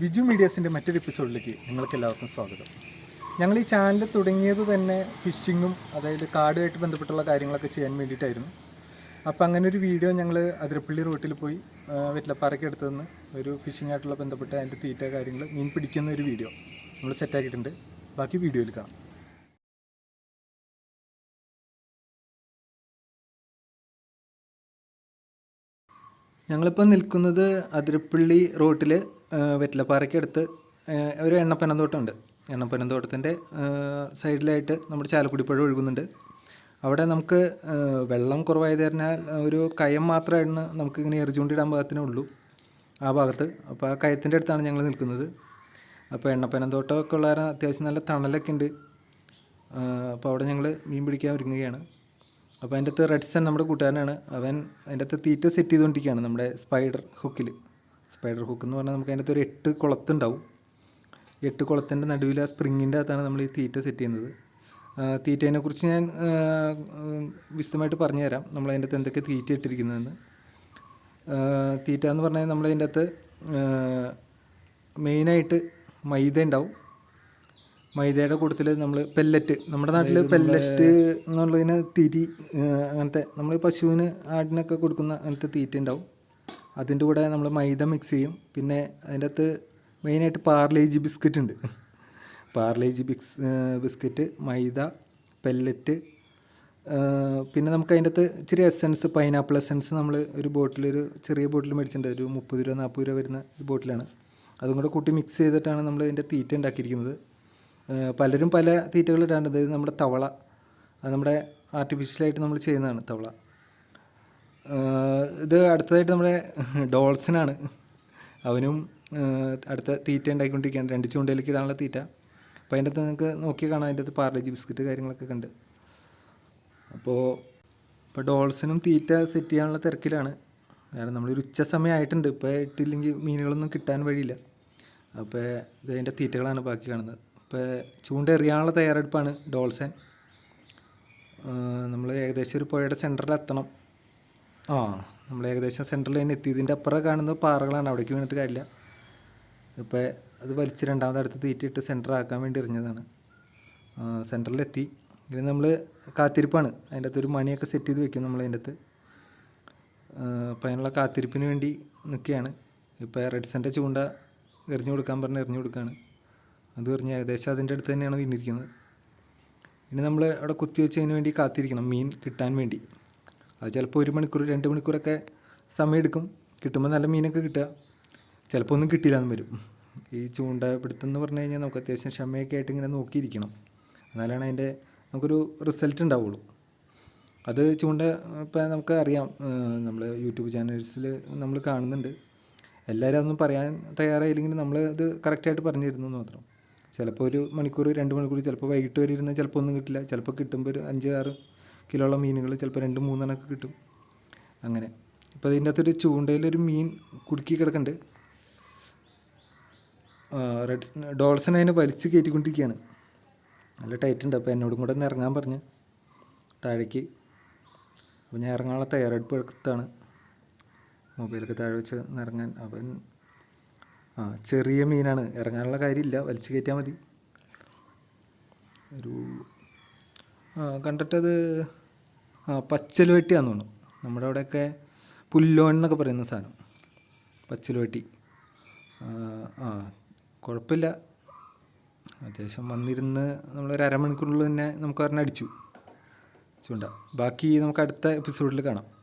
വിജു മീഡിയാസിന്റെ മറ്റൊരു എപ്പിസോഡിലേക്ക് നിങ്ങൾക്ക് എല്ലാവർക്കും സ്വാഗതം. ഞങ്ങൾ ഈ ചാനൽ തുടങ്ങിയത് തന്നെ ഫിഷിങ്ങും അതായത് കാടുമായിട്ട് ബന്ധപ്പെട്ടുള്ള കാര്യങ്ങളൊക്കെ ചെയ്യാൻ വേണ്ടിയിട്ടായിരുന്നു. അപ്പോൾ അങ്ങനെ ഒരു വീഡിയോ ഞങ്ങൾ അതിരപ്പള്ളി റോട്ടിൽ പോയി വെറ്റിലപ്പാറയ്ക്ക് അടുത്ത് ഒരു ഫിഷിംഗ് ആയിട്ടുള്ള ബന്ധപ്പെട്ട അതിന്റെ തീറ്റ കാര്യങ്ങൾ മീൻ പിടിക്കുന്ന ഒരു വീഡിയോ നമ്മൾ സെറ്റാക്കിയിട്ടുണ്ട് ബാക്കി വീഡിയോയിൽ കാണാം. ഞങ്ങളിപ്പോൾ നിൽക്കുന്നത് അതിരപ്പള്ളി റോട്ടിൽ വെറ്റിലപ്പാറയ്ക്കടുത്ത് ഒരു എണ്ണപ്പനന്തോട്ടമുണ്ട്. എണ്ണപ്പനന്തോട്ടത്തിന്റെ സൈഡിലായിട്ട് നമ്മുടെ ചാലക്കുടി പുഴ ഒഴുകുന്നുണ്ട്. അവിടെ നമുക്ക് വെള്ളം കുറവായത് കഴിഞ്ഞാൽ ഒരു കയം മാത്രമായിരുന്നു നമുക്ക് ഇങ്ങനെ എറിച്ചുകൊണ്ടിടാൻ പാകത്തിനേ ഉള്ളൂ ആ ഭാഗത്ത്. അപ്പോൾ ആ കയത്തിന്റെ അടുത്താണ് ഞങ്ങൾ നിൽക്കുന്നത്. അപ്പോൾ എണ്ണപ്പനന്തോട്ടമൊക്കെ ഉള്ള അത്യാവശ്യം നല്ല തണലൊക്കെ ഉണ്ട്. അപ്പോൾ അവിടെ ഞങ്ങൾ മീൻ പിടിക്കാൻ ഒരുങ്ങുകയാണ്. അപ്പോൾ അതിന്റെ അകത്ത് റെഡ്സൺ നമ്മുടെ കൂട്ടുകാരനാണ്. അവൻ അതിന്റെ അകത്ത് തീറ്റ സെറ്റ് ചെയ്തുകൊണ്ടിരിക്കുകയാണ് നമ്മുടെ സ്പൈഡർ ഹുക്കിൽ. സ്പൈഡർ ഹുക്ക് എന്ന് പറഞ്ഞാൽ നമുക്ക് അതിന്റെ ഒരു എട്ട് കുളത്തുണ്ടാവും. എട്ട് കുളത്തിന്റെ നടുവിൽ ആ സ്പ്രിങ്ങിന്റെ അകത്താണ് നമ്മൾ ഈ തീറ്റ സെറ്റ് ചെയ്യുന്നത്. തീറ്റേനെ കുറിച്ച് ഞാൻ വിശദമായിട്ട് പറഞ്ഞുതരാം. നമ്മൾ അതിന്റെ അകത്ത് എന്തൊക്കെ തീറ്റ ഇട്ടിരിക്കുന്നതെന്ന്. തീറ്റ എന്ന് പറഞ്ഞാൽ നമ്മൾ അതിന്റെ അകത്ത് മെയിനായിട്ട് മൈദ ഉണ്ടാവും. മൈദയുടെ കൂട്ടത്തിൽ നമ്മൾ പെല്ലറ്റ് നമ്മുടെ നാട്ടിൽ പെല്ലറ്റ് എന്നുള്ളതിന് തിരി അങ്ങനത്തെ നമ്മൾ പശുവിന് ആടിനൊക്കെ കൊടുക്കുന്ന അങ്ങനത്തെ തീറ്റ ഉണ്ടാവും. അതിന്റെ കൂടെ നമ്മൾ മൈദ മിക്സ് ചെയ്യും. പിന്നെ അതിന്റെ അകത്ത് മെയിനായിട്ട് പാർലേജി ബിസ്ക്കറ്റ് ഉണ്ട്. പാർലേജി ബിക്സ് ബിസ്ക്കറ്റ് മൈദ പെല്ലറ്റ് പിന്നെ നമുക്ക് അതിന്റെ അകത്ത് ഇച്ചിരി എസൻസ് പൈനാപ്പിൾ എസൻസ് നമ്മൾ ഒരു ബോട്ടിൽ ഒരു ചെറിയ ബോട്ടിൽ മേടിച്ചിട്ടുണ്ട്. ഒരു മുപ്പത് രൂപ നാൽപ്പത് രൂപ വരുന്ന ഒരു ബോട്ടിലാണ് അതും കൂടെ കൂട്ടി മിക്സ് ചെയ്തിട്ടാണ് നമ്മൾ ഇതിന്റെ തീറ്റ ഉണ്ടാക്കിയിരിക്കുന്നത്. പലരും പല തീറ്റകൾ ഇടാണ്ട് അതായത് നമ്മുടെ തവള അത് നമ്മുടെ ആർട്ടിഫിഷ്യലായിട്ട് നമ്മൾ ചെയ്യുന്നതാണ് തവള. ഇത് അടുത്തതായിട്ട് നമ്മുടെ ഡോൾസനാണ്. അവനും അടുത്ത തീറ്റ ഉണ്ടാക്കിക്കൊണ്ടിരിക്കുകയാണ് രണ്ട് ചൂണ്ടയിലേക്ക് ഇടാനുള്ള തീറ്റ. അപ്പോൾ അതിന്റെ അകത്ത് നിങ്ങൾക്ക് നോക്കി കാണാം. അതിന്റെ അകത്ത് പാർലേജി ബിസ്ക്കറ്റ് കാര്യങ്ങളൊക്കെ ഉണ്ട്. അപ്പോൾ ഇപ്പോൾ ഡോൾസിനും തീറ്റ സെറ്റ് ചെയ്യാനുള്ള തിരക്കിലാണ്. കാരണം നമ്മളൊരു ഉച്ച സമയമായിട്ടുണ്ട് ഇപ്പോൾ ഇട്ടില്ലെങ്കിൽ മീനുകളൊന്നും കിട്ടാൻ വഴിയില്ല. അപ്പോൾ ഇത് അതിന്റെ തീറ്റകളാണ് ബാക്കി കാണുന്നത്. ഇപ്പോൾ ചൂണ്ട എറിയാനുള്ള തയ്യാറെടുപ്പാണ് ഡോൾസൻ. നമ്മൾ ഏകദേശം ഒരു പുഴയുടെ സെന്ററിൽ എത്തണം. ആ നമ്മൾ ഏകദേശം സെൻട്രൽ ലൈൻ എത്തി. ഇതിന്റെ അപ്പുറം കാണുന്നത് പാറകളാണ്. അവിടേക്ക് വീണിട്ട് കാര്യമില്ല. ഇപ്പോൾ അത് വലിച്ച് രണ്ടാമത് അടുത്ത് തീറ്റിയിട്ട് സെന്റർ ആക്കാൻ വേണ്ടി എറിഞ്ഞതാണ്. സെന്ററിലെത്തി ഇനി നമ്മൾ കാത്തിരിപ്പാണ്. അതിന്റെ അകത്ത് ഒരു മണിയൊക്കെ സെറ്റ് ചെയ്ത് വെക്കും നമ്മൾ അതിന്റെ അകത്ത്. അപ്പോൾ അതിനുള്ള കാത്തിരിപ്പിന് വേണ്ടി നിൽക്കുകയാണ്. ഇപ്പോൾ റെഡ്സന്റെ ചൂണ്ട എറിഞ്ഞു കൊടുക്കാൻ പറഞ്ഞ് എറിഞ്ഞു കൊടുക്കുകയാണ്. അത് എറിഞ്ഞ് ഏകദേശം അതിന്റെ അടുത്ത് തന്നെയാണ് വീണിരിക്കുന്നത്. ഇനി നമ്മൾ അവിടെ കുത്തി വെച്ചതിന് വേണ്ടി കാത്തിരിക്കണം. മീൻ കിട്ടാൻ വേണ്ടി. അത് ചിലപ്പോൾ ഒരു മണിക്കൂർ രണ്ട് മണിക്കൂറൊക്കെ സമയമെടുക്കും കിട്ടുമ്പോൾ നല്ല മീനൊക്കെ കിട്ടുക. ചിലപ്പോൾ ഒന്നും കിട്ടിയില്ലാന്ന് വരും. ഈ ചൂണ്ട പിടുത്തം എന്ന് പറഞ്ഞു കഴിഞ്ഞാൽ നമുക്ക് അത്യാവശ്യം ക്ഷമയൊക്കെ ആയിട്ട് ഇങ്ങനെ നോക്കിയിരിക്കണം. എന്നാലാണ് അതിന്റെ നമുക്കൊരു റിസൾട്ട് ഉണ്ടാവുള്ളൂ. അത് ചൂണ്ട ഇപ്പം നമുക്ക് അറിയാം. നമ്മൾ യൂട്യൂബ് ചാനൽസിൽ നമ്മൾ കാണുന്നുണ്ട്. എല്ലാവരും അതൊന്നും പറയാൻ തയ്യാറായില്ലെങ്കിൽ നമ്മൾ അത് കറക്റ്റായിട്ട് പറഞ്ഞു തരുന്നു മാത്രം. ചിലപ്പോൾ ഒരു മണിക്കൂർ രണ്ട് മണിക്കൂർ ചിലപ്പോൾ വൈകിട്ട് വരെ ഇരുന്നാൽ ചിലപ്പോൾ ഒന്നും കിട്ടില്ല. ചിലപ്പോൾ കിട്ടുമ്പോൾ ഒരു അഞ്ച് ആറ് കിലോളം മീനുകൾ ചിലപ്പോൾ രണ്ട് മൂന്നെണ്ണമൊക്കെ കിട്ടും. അങ്ങനെ. ഇപ്പോൾ അതിന്റെ അകത്തൊരു ചൂണ്ടയിലൊരു മീൻ കുടുക്കി കിടക്കുന്നുണ്ട്. റെഡ് ഡോൾസൺ അതിനെ വലിച്ച് കയറ്റിക്കൊണ്ടിരിക്കുകയാണ്. നല്ല ടൈറ്റ് ഉണ്ട്. അപ്പോൾ എന്നോടും കൂടെ ഒന്ന് ഇറങ്ങാൻ പറഞ്ഞ്. താഴേക്ക്. അപ്പോൾ ഞാൻ ഇറങ്ങാനുള്ള തയ്യാറെടുപ്പ് എടുത്താണ്. മൊബൈലൊക്കെ താഴെ വെച്ച് ഇറങ്ങാൻ. അവൻ ആ ചെറിയ മീനാണ്. ഇറങ്ങാനുള്ള കാര്യമില്ല. വലിച്ചു കയറ്റിയാൽ മതി. ഒരു കണ്ടിട്ടത് ആ പച്ചൽ വെട്ടിയാന്ന് തോന്നുന്നു. നമ്മുടെ അവിടെയൊക്കെ പുല്ലോൺ എന്നൊക്കെ പറയുന്ന സാധനം. പച്ചലുവെട്ടി. ആ കുഴപ്പമില്ല. അത്യാവശ്യം വന്നിരുന്ന് നമ്മളൊരു അരമണിക്കൂറിനുള്ളിൽ തന്നെ നമുക്ക് ഒരെണ്ണം അടിച്ചു. ചൂണ്ട ബാക്കി നമുക്ക് അടുത്ത എപ്പിസോഡിൽ കാണാം.